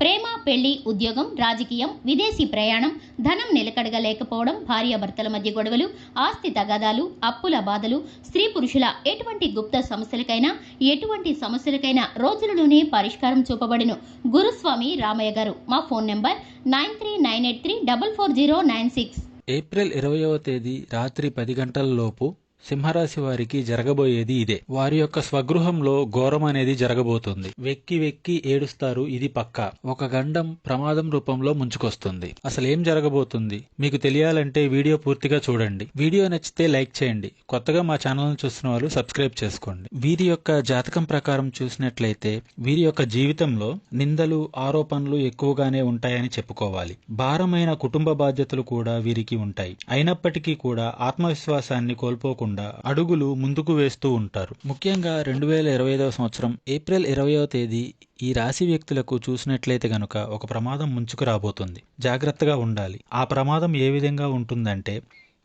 ప్రేమ పెళ్ళి ఉద్యోగం రాజకీయం విదేశీ ప్రయాణం ధనం నిలకడగా లేకపోవడం భార్యాభర్తల మధ్య గొడవలు ఆస్తి తగాదాలు అప్పుల బాధలు స్త్రీ పురుషుల ఎటువంటి గుప్త సమస్యలకైనా ఎటువంటి సమస్యలకైనా రోజులలోనే పరిష్కారం చూపబడిను. గురుస్వామి రామయ్య గారు మా phone number nine three nine eight three double four zero nine six. April ఇరవయవ తేదీ రాత్రి పది గంటల లోపు సింహరాశి వారికి జరగబోయేది ఇదే. వారి యొక్క స్వగృహంలో ఘోరం అనేది జరగబోతుంది. వెక్కి వెక్కి ఏడుస్తారు ఇది పక్కా. ఒక గండం ప్రమాదం రూపంలో ముంచుకొస్తుంది. అసలు ఏం జరగబోతుంది? మీకు తెలియాలంటే వీడియో పూర్తిగా చూడండి. వీడియో నచ్చితే లైక్ చేయండి. కొత్తగా మా ఛానల్ చూస్తున్న వాళ్ళు సబ్స్క్రైబ్ చేసుకోండి. వీరి యొక్క జాతకం ప్రకారం చూసినట్లయితే వీరి యొక్క జీవితంలో నిందలు ఆరోపణలు ఎక్కువగానే ఉంటాయని చెప్పుకోవాలి. భారమైన కుటుంబ బాధ్యతలు కూడా వీరికి ఉంటాయి. అయినప్పటికీ కూడా ఆత్మవిశ్వాసాన్ని కోల్పోకుండా అడుగులు ముందుకు వేస్తూ ఉంటారు. ముఖ్యంగా రెండు వేల ఇరవై ఐదవ సంవత్సరం ఏప్రిల్ ఇరవయో తేదీ ఈ రాశి వ్యక్తులకు చూసినట్లయితే గనుక ఒక ప్రమాదం ముంచుకు రాబోతుంది. జాగ్రత్తగా ఉండాలి. ఆ ప్రమాదం ఏ విధంగా ఉంటుందంటే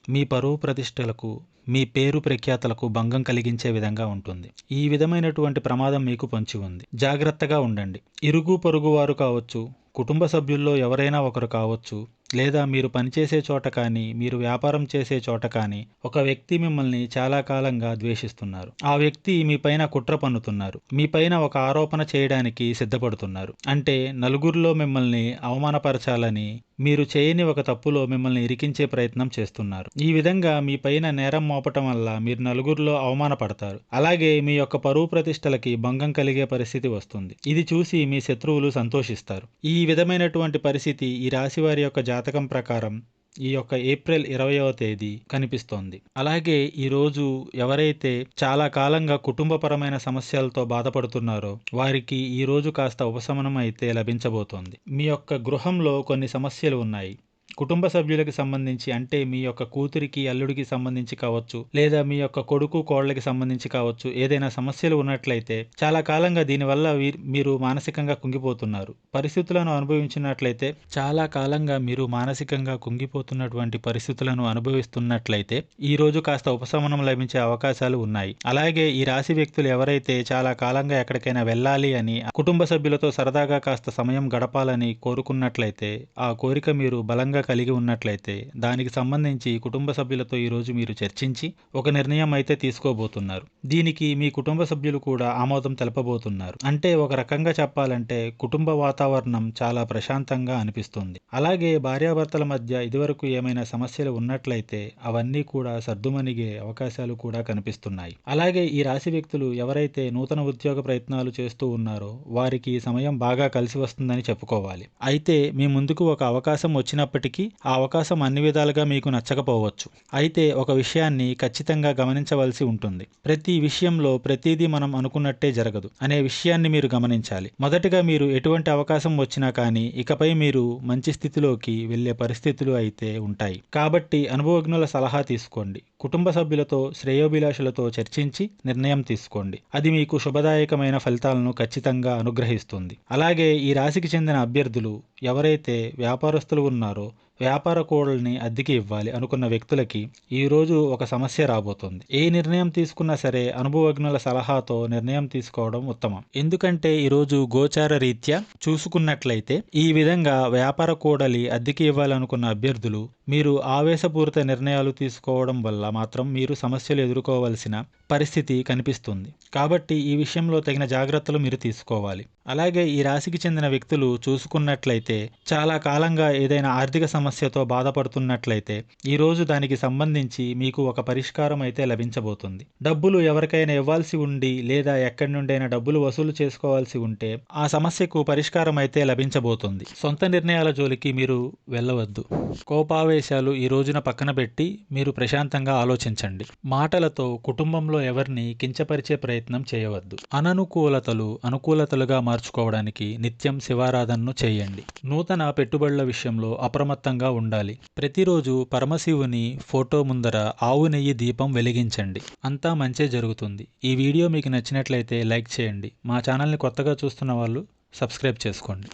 మీ పరువు ప్రతిష్టలకు మీ పేరు ప్రఖ్యాతలకు భంగం కలిగించే విధంగా ఉంటుంది. ఈ విధమైనటువంటి ప్రమాదం మీకు పొంచి ఉంది. జాగ్రత్తగా ఉండండి. ఇరుగు పొరుగు వారు కావచ్చు కుటుంబ సభ్యుల్లో ఎవరైనా ఒకరు కావచ్చు లేదా మీరు పనిచేసే చోట కానీ మీరు వ్యాపారం చేసే చోట కానీ ఒక వ్యక్తి మిమ్మల్ని చాలా కాలంగా ద్వేషిస్తున్నారు. ఆ వ్యక్తి మీ పైన కుట్ర పన్నుతున్నారు. మీ పైన ఒక ఆరోపణ చేయడానికి సిద్ధపడుతున్నారు. అంటే నలుగురిలో మిమ్మల్ని అవమానపరచాలని మీరు చేయని ఒక తప్పులో మిమ్మల్ని ఇరికించే ప్రయత్నం చేస్తున్నారు. ఈ విధంగా మీ పైన నేరం మోపటం వల్ల మీరు నలుగురిలో అవమానపడతారు. అలాగే మీ యొక్క పరువు ప్రతిష్టలకి భంగం కలిగే పరిస్థితి వస్తుంది. ఇది చూసి మీ శత్రువులు సంతోషిస్తారు. ఈ విధమైనటువంటి పరిస్థితి ఈ రాశి వారి యొక్క జాతకం ప్రకారం ఈ యొక్క ఏప్రిల్ ఇరవయవ తేదీ కనిపిస్తోంది. అలాగే ఈ రోజు ఎవరైతే చాలా కాలంగా కుటుంబపరమైన సమస్యలతో బాధపడుతున్నారో వారికి ఈరోజు కాస్త ఉపశమనం అయితే లభించబోతోంది. మీ యొక్క గృహంలో కొన్ని సమస్యలు ఉన్నాయి. కుటుంబ సభ్యులకు సంబంధించి అంటే మీ యొక్క కూతురికి అల్లుడికి సంబంధించి కావచ్చు లేదా మీ యొక్క కొడుకు కోళ్ళకి సంబంధించి కావచ్చు ఏదైనా సమస్యలు ఉన్నట్లయితే చాలా కాలంగా దీనివల్ల వీ- మీరు మానసికంగా కుంగిపోతున్నారు. పరిస్థితులను అనుభవించినట్లయితే చాలా కాలంగా మీరు మానసికంగా కుంగిపోతున్నటువంటి పరిస్థితులను అనుభవిస్తున్నట్లయితే ఈ రోజు కాస్త ఉపశమనం లభించే అవకాశాలు ఉన్నాయి. అలాగే ఈ రాశి వ్యక్తులు ఎవరైతే చాలా కాలంగా ఎక్కడికైనా వెళ్ళాలి అని కుటుంబ సభ్యులతో సరదాగా కాస్త సమయం గడపాలని కోరుకున్నట్లయితే ఆ కోరిక మీరు బలంగా కలిగి ఉన్నట్లయితే దానికి సంబంధించి కుటుంబ సభ్యులతో ఈరోజు మీరు చర్చించి ఒక నిర్ణయం అయితే తీసుకోబోతున్నారు. దీనికి మీ కుటుంబ సభ్యులు కూడా ఆమోదం తెలపబోతున్నారు. అంటే ఒక రకంగా చెప్పాలంటే కుటుంబ వాతావరణం చాలా ప్రశాంతంగా అనిపిస్తుంది. అలాగే భార్యాభర్తల మధ్య ఇదివరకు ఏమైనా సమస్యలు ఉన్నట్లయితే అవన్నీ కూడా సర్దుమణిగే అవకాశాలు కూడా కనిపిస్తున్నాయి. అలాగే ఈ రాశి వ్యక్తులు ఎవరైతే నూతన ఉద్యోగ ప్రయత్నాలు చేస్తూ ఉన్నారో వారికి సమయం బాగా కలిసి వస్తుందని చెప్పుకోవాలి. అయితే మీ ముందుకు ఒక అవకాశం వచ్చినప్పటికీ ఆ అవకాశం అన్ని విధాలుగా మీకు నచ్చకపోవచ్చు. అయితే ఒక విషయాన్ని ఖచ్చితంగా గమనించవలసి ఉంటుంది. ప్రతి విషయంలో ప్రతిదీ మనం అనుకున్నట్టే జరగదు. అనే విషయాన్ని మీరు గమనించాలి. మొదటగా మీరు ఎటువంటి అవకాశం వచ్చినా కానీ ఇకపై మీరు మంచి స్థితిలోకి వెళ్ళే పరిస్థితులు అయితే ఉంటాయి. కాబట్టి అనుభవజ్ఞుల సలహా తీసుకోండి. కుటుంబ సభ్యులతో శ్రేయోభిలాషులతో చర్చించి నిర్ణయం తీసుకోండి. అది మీకు శుభదాయకమైన ఫలితాలను ఖచ్చితంగా అనుగ్రహిస్తుంది. అలాగే ఈ రాశికి చెందిన అభ్యర్థులు ఎవరైతే వ్యాపారస్తులు ఉన్నారో వ్యాపార కోడల్ని అద్దెకి ఇవ్వాలి అనుకున్న వ్యక్తులకి ఈ రోజు ఒక సమస్య రాబోతుంది. ఏ నిర్ణయం తీసుకున్నా సరే అనుభవజ్ఞుల సలహాతో నిర్ణయం తీసుకోవడం ఉత్తమం. ఎందుకంటే ఈరోజు గోచార రీత్యా చూసుకున్నట్లయితే ఈ విధంగా వ్యాపార కోడలి అద్దెకి ఇవ్వాలనుకున్న అభ్యర్థులు మీరు ఆవేశపూరిత నిర్ణయాలు తీసుకోవడం వల్ల మాత్రం మీరు సమస్యలు ఎదుర్కోవలసిన పరిస్థితి కనిపిస్తుంది. కాబట్టి ఈ విషయంలో తగిన జాగ్రత్తలు మీరు తీసుకోవాలి. అలాగే ఈ రాశికి చెందిన వ్యక్తులు చూసుకున్నట్లయితే చాలా కాలంగా ఏదైనా ఆర్థిక సమస్యతో బాధపడుతున్నట్లయితే ఈరోజు దానికి సంబంధించి మీకు ఒక పరిష్కారం అయితే లభించబోతుంది. డబ్బులు ఎవరికైనా ఇవ్వాల్సి ఉండి లేదా ఎక్కడి నుండైనా డబ్బులు వసూలు చేసుకోవాల్సి ఉంటే ఆ సమస్యకు పరిష్కారం అయితే లభించబోతుంది. సొంత నిర్ణయాల జోలికి మీరు వెళ్ళవద్దు. కోపావేశాలు ఈ రోజున పక్కన పెట్టి మీరు ప్రశాంతంగా ఆలోచించండి. మాటలతో కుటుంబంలో విషయంలో ఎవరిని కించపరిచే ప్రయత్నం చేయవద్దు. అననుకూలతలు అనుకూలతలుగా మార్చుకోవడానికి నిత్యం శివారాధనను చేయండి. నూతన పెట్టుబడుల విషయంలో అప్రమత్తంగా ఉండాలి. ప్రతిరోజు పరమశివుని ఫోటో ముందర ఆవు నెయ్యి దీపం వెలిగించండి. అంతా మంచే జరుగుతుంది. ఈ వీడియో మీకు నచ్చినట్లయితే లైక్ చేయండి. మా ఛానల్ని కొత్తగా చూస్తున్న వాళ్ళు సబ్స్క్రైబ్ చేసుకోండి.